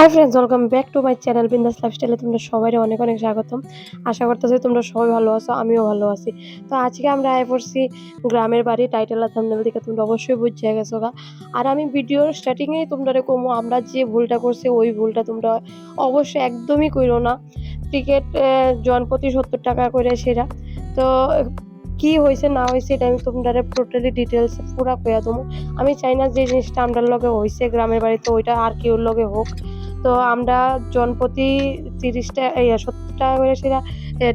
Hi friends welcome back to my channel Bindass লাইফস্টাইলে তোমরা সবাই অনেক অনেক স্বাগতম। আশা করতেছি তোমরা সবাই ভালো আছো, আমিও ভালো আছি। তো আজকে আমরা আয় পড়ছি গ্রামের বাড়ি, টাইটেল আর থাম্বনেল থেকে তোমরা অবশ্যই বুঝে গেছো গা। আর আমি ভিডিওর স্টার্টিংয়েই তোমরা কমো, আমরা যে ভুলটা করছি, ওই ভুলটা তোমরা অবশ্যই একদমই করো না। টিকিট জনপ্রতি সত্তর টাকা করে সেরা। তো, কি হয়েছে না হয়েছে এটা আমি তোমরা টোটালি ডিটেলস পুরা কইয়া দেবো। আমি চাই না যে জিনিসটা আমরার লগে হয়েছে গ্রামের বাড়িতে, ওইটা আর কেউ লগে হোক। তো আমরা জনপ্রতি তিরিশ টাকা সত্তর টাকা করে সেটা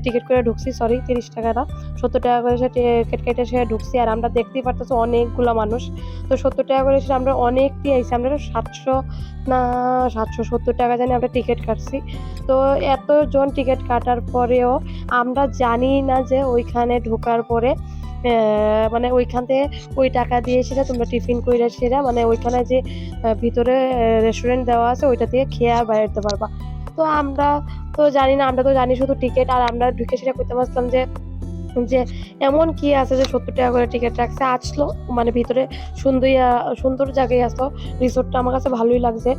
টিকিট করে ঢুকছি সরি তিরিশ টাকা না, সত্তর টাকা করে সেটা টিকিট কেটে সে ঢুকছি, আর আমরা দেখতেই পারতেছি অনেকগুলো মানুষ। তো সত্তর টাকা করে সেটা আমরা অনেকটি আইছি, আমরা সাতশো না, সাতশো সত্তর টাকা জানি আমরা টিকিট কাটছি। তো এতজন টিকিট কাটার পরেও আমরা জানি না যে ওইখানে ঢোকার পরে মানে ওইখান থেকে ওই টাকা দিয়ে সেটা তোমরা টিফিন কইরা সেটা মানে ওইখানে যে ভিতরে রেস্টুরেন্ট দেওয়া আছে, ওইটা থেকে খেয়ে আর বেরোতে পারবা। তো আমরা তো জানি না, আমরা তো জানি শুধু টিকিট আর আমরা ঢুকে সেটা করতে পারছিলাম যে যে এমন কি আছে যে সত্তর টাকা করে টিকিট রাখছে, আসলো মানে ভিতরে সুন্দর সুন্দর জায়গায় আসলো রিসোর্টটা আমার কাছে ভালোই লাগছে।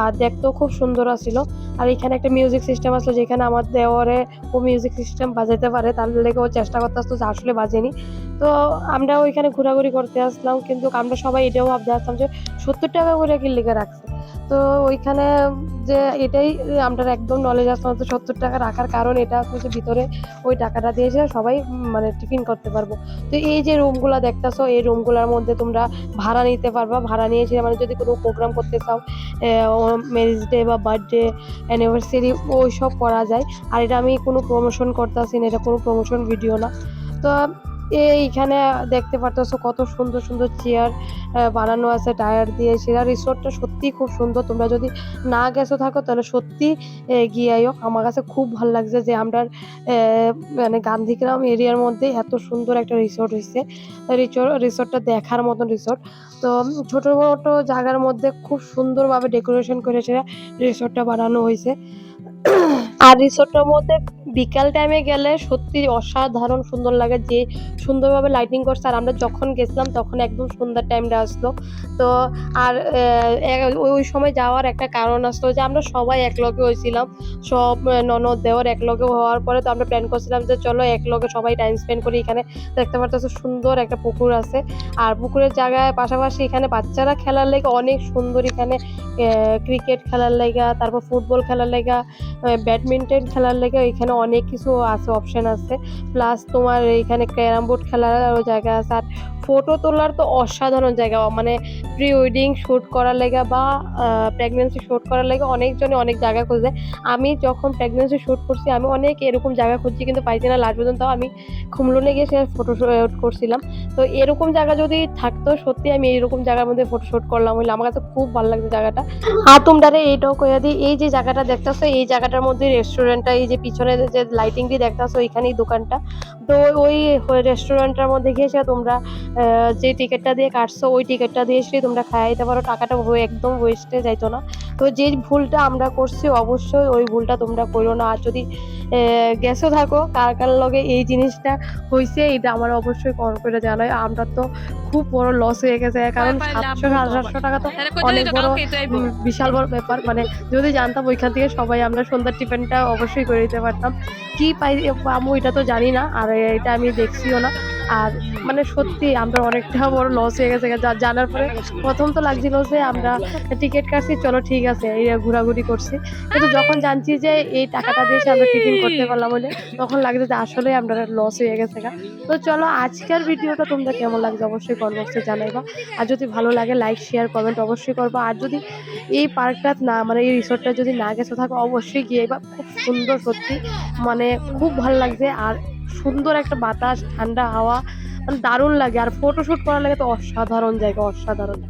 আর দেখতেও খুব সুন্দর আসছিল। আর এখানে একটা মিউজিক সিস্টেম আসলো যেখানে আমার দেওয়ারে ও মিউজিক সিস্টেম বাজাতে পারে, তার লেগে ও চেষ্টা করতে আসতো যে আসলে বাজেনি। তো আমরা ওইখানে ঘোরাঘুরি করতে আসলাম, কিন্তু আমরা সবাই এটাও ভাবতে আসলাম যে সত্তর টাকা করে কি লিখে রাখছে? তো ওইখানে যে এটাই, আমরা একদম নলেজ আসলাম তো সত্তর টাকা রাখার কারণ এটা হচ্ছে ভিতরে ওই টাকাটা দিয়েছে সবাই মানে টিফিন করতে পারব। তো এই যে রুমগুলো দেখতেছো, এই রুমগুলোর মধ্যে তোমরা ভাড়া নিতে পারবা। ভাড়া নিয়ে মানে যদি কোনো প্রোগ্রাম করতে চাও ম্যারেজ ডে বা বার্থডে অ্যানিভার্সারি ওই সব করা যায়। আর এটা আমি কোনো প্রমোশন করতেছি না, এটা কোনো প্রমোশন ভিডিও না। তো এইখানে দেখতে পারতেছো কত সুন্দর সুন্দর চেয়ার বানানো আছে টায়ার দিয়ে। সেটা রিসোর্টটা সত্যি খুব সুন্দর। তোমরা যদি না গেছো থাকো, তাহলে সত্যি গিয়ে আইও আমার কাছে খুব ভালো লাগছে যে আমরা মানে গান্ধীগ্রাম এরিয়ার মধ্যে এত সুন্দর একটা রিসোর্ট হয়েছে রিসোর্টটা দেখার মতন রিসোর্ট তো ছোট মোটো জায়গার মধ্যে খুব সুন্দরভাবে ডেকোরেশন করে সেটা রিসোর্টটা বানানো হয়েছে আর রিসোর্টের মধ্যে বিকাল টাইমে গেলে সত্যি অসাধারণ সুন্দর লাগে। যে সুন্দরভাবে লাইটিং করছে, আর আমরা যখন গেছিলাম তখন একদম সন্ধ্যার টাইমটা আসলো। তো আর ওই সময় যাওয়ার একটা কারণ আসলো যে আমরা সবাই একলগে হয়েছিলাম। সব ননদ দেওয়ার একলগে হওয়ার পরে তো আমরা প্ল্যান করছিলাম যে চলো একলগে সবাই টাইম স্পেন্ড করি। এখানে দেখতে পারতেছো সুন্দর একটা পুকুর আছে। আর পুকুরের জায়গায় পাশাপাশি এখানে বাচ্চারা খেলার লেগে অনেক সুন্দর। এখানে ক্রিকেট খেলার লেগা, তারপর ফুটবল খেলার লেগা ব্যাডমিন্টন খেলার লেগে এখানে অনেক কিছু আছে অপশন আছে। প্লাস তোমার এখানে ক্যারাম বোর্ড খেলার জায়গা আছে। আর ফটো তোলার তো অসাধারণ জায়গা। মানে প্রি ওয়েডিং শ্যুট করার লেগে বা প্রেগনেন্সি শ্যুট করার লেগে অনেকজনে অনেক জায়গা খুঁজে। আমি যখন প্রেগনেন্সি শ্যুট করছি, আমি অনেক এরকম জায়গা খুঁজছি, কিন্তু পাইছি না লাস্ট পর্যন্ত। আমি খুমলুনে গিয়ে সে ফটো শ্যুট করছিলাম। তো এরকম জায়গা যদি থাকতো, সত্যি আমি এরকম জায়গার মধ্যে ফটো শ্যুট করলাম হইলে আমার কাছে খুব ভালো লাগছে জায়গাটা। আর তোমরা এইটাও কইয়া দিই, এই যে জায়গাটা দেখতেছো, এই জায়গাটার মধ্যে রেস্টুরেন্টটা এই যে পিছনে যে লাইটিং দিয়ে দেখতেছো, ওইখানেই দোকানটা। তো ওই রেস্টুরেন্টটার মধ্যে গিয়ে তোমরা যে টিকিটটা দিয়ে কাটছো ওই টিকিটটা দিয়ে এসে তোমরা খাইতে পারো। টাকাটা একদম ওয়েস্টে যাইতো না। তো যে ভুলটা আমরা করছি অবশ্যই ওই ভুলটা তোমরা করো না। আর যদি গেছো থাকো কার কার লগে এই জিনিসটা হয়েছে এটা আমার অবশ্যই কল করে জানাই আমরা তো খুব বড় লস হয়ে গেছে। কারণ সাতশো সাড়ে সাতশো টাকা তো অনেক বড় বিশাল বড় ব্যাপার। মানে যদি জানতাম ওইখান থেকে সবাই আমরা সন্ধ্যার টিফিনটা অবশ্যই করে দিতে পারতাম। কি পাই পাবো এটা তো জানি না। আর এটা আমি দেখছিও না। আর মানে সত্যি আমরা অনেকটা বড় লস হয়ে গেছে। জানার পরে প্রথম তো লাগছিল যে আমরা টিকিট কাটছি, চলো ঠিক আছে এই ঘোরাঘুরি করছি। কিন্তু যখন জানছি যে এই টাকাটা দিয়ে আমরা টিফিন করতে পারলাম বলে, তখন লাগছে যে আসলে আমরা লস হয়ে গেছে গা। তো চলো আজকের ভিডিওটা তোমরা কেমন লাগছে অবশ্যই কমেন্ট বক্সে জানাইবা। আর যদি ভালো লাগে লাইক শেয়ার কমেন্ট অবশ্যই করবা। আর যদি এই পার্কটা না মানে এই রিসোর্টটা যদি না গেছে থাকো অবশ্যই গিয়ে খুব সুন্দর সত্যি। মানে খুব ভালো লাগছে। আর সুন্দর একটা বাতাস, ঠান্ডা হাওয়া মানে দারুণ লাগে। আর ফটোশুট করার লাগে তো অসাধারণ জায়গা, অসাধারণ।